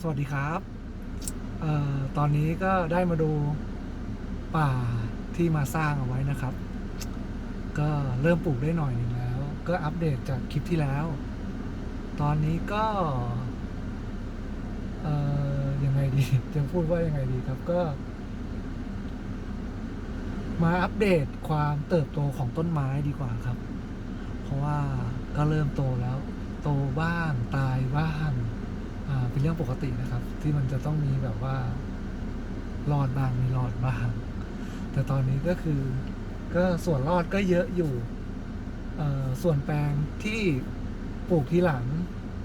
สวัสดีครับเอ่อตอนนี้ก็ได้มาดูป่าที่มาสร้างเอาไว้นะครับ ก็เริ่มปลูกได้หน่อยหนึ่งแล้ว ก็อัปเดตจากคลิปที่แล้ว ตอนนี้ก็เอ่อยังไงดี จะพูดว่ายังไงดีครับก็ มาอัปเดตความเติบโตของต้นไม้ดีกว่าครับ เพราะว่าก็เริ่มโตแล้ว โตบ้างตาย เป็นเรื่องปกตินะครับ ที่มันจะต้องมีแบบว่ารอดบ้างม่รอดบ้าง แต่ตอนนี้ก็คือ ก็ส่วนรอดก็เยอะอยู่ส่วนแปลงที่ปลูกทีหลัง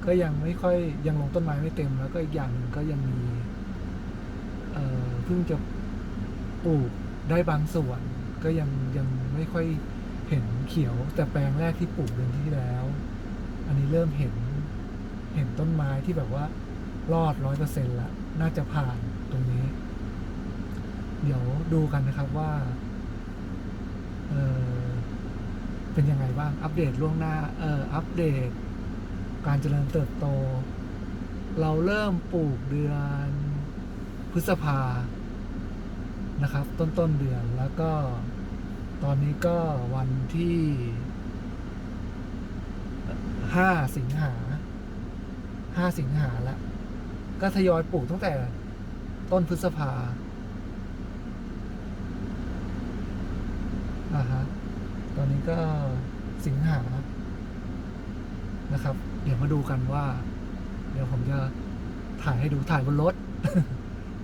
ก็ยังไม่ค่อยยังลงต้นไม้ไม่เต็ม แล้วก็อีกอย่างหนึ่งก็ยังมีเอ่อเพิ่งจะปลูกได้บางส่วน ก็ยังยังไม่ค่อยเห็นเขียว แต่แปลงแรกที่ปลูกเดือนที่แล้ว อันนี้เริ่มเห็นเห็นต้นไม้ที่แบบว่า รอดร้อยเปอร์เซ็นต์ละน่าจะผ่านตรงนี้ เดี๋ยวดูกันนะครับว่าเออเป็นยังไงบ้าง อัปเดตล่วงหน้าเอออัปเดต การเจริญเติบโต เราเริ่มปลูกเดือนพฤษภานะครับ ต้นต้นเดือนแล้วก็ตอนนี้ก็วันที่ห้าสิงหาห้าสิงหาแล้ว ก็ทยอยปลูกตั้งแต่ต้นพฤษภาอ่าฮะตอนนี้ก็สิงหานะครับ เดี๋ยวมาดูกันว่า เดี๋ยวผมจะถ่ายให้ดูถ่ายบนรถ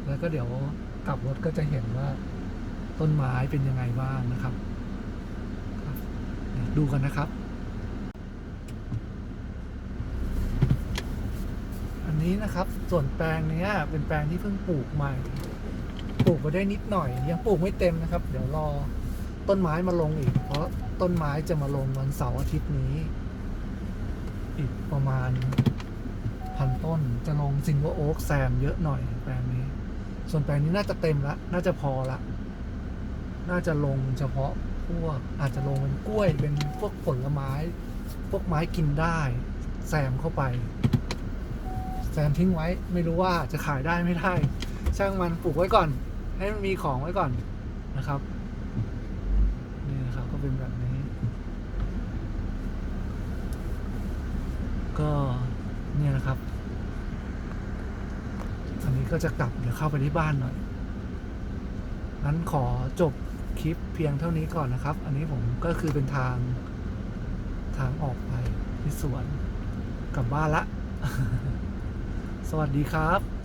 แล้วก็เดี๋ยวกลับรถก็จะเห็นว่าต้นไม้เป็นยังไงบ้างนะครับ ดูกันนะครับ อั นี้นะครับ ส่วนแปลงนี้เป็นแปลงที่เพิ่งปลูกใหม่ ปลูกไปได้นิดหน่อย ยังปลูกไม่เต็มนะครับ เดี๋ยวรอต้นไม้มาลงอีก เพราะต้นไม้จะมาลงวันเสาร์อาทิตย์นี้ อีกประมาณพันต้นจะลงซิงเกิลโอ๊กแซมเยอะหน่อยแปลงนี้ ส่วนแปลงนี้น่าจะเต็มละ น่าจะพอละ น่าจะลงเฉพาะพวกอาจจะลงเป็นกล้วยเป็นพวกผลไม้ พวกไม้กินได้ แซมเข้าไป มทิ้งไว้ ไม่รู้ว่าจะขายได้ไม่ได้ ช่างมันปลูกไว้ก่อน ให้มันมีของไว้ก่อนนะครับนี่นะครับก็เป็นแบบนี้ ก็เนี่ยนะครับ อันนี้ก็จะกลับเดี๋ยวเข้าไปที่บ้านหน่อยงั้นขอจบคลิปเพียงเท่านี้ก่อนนะครับ อันนี้ผมก็คือเป็นทางทางออกไปที่สวนกลับบ้านละ สวัสดีครับ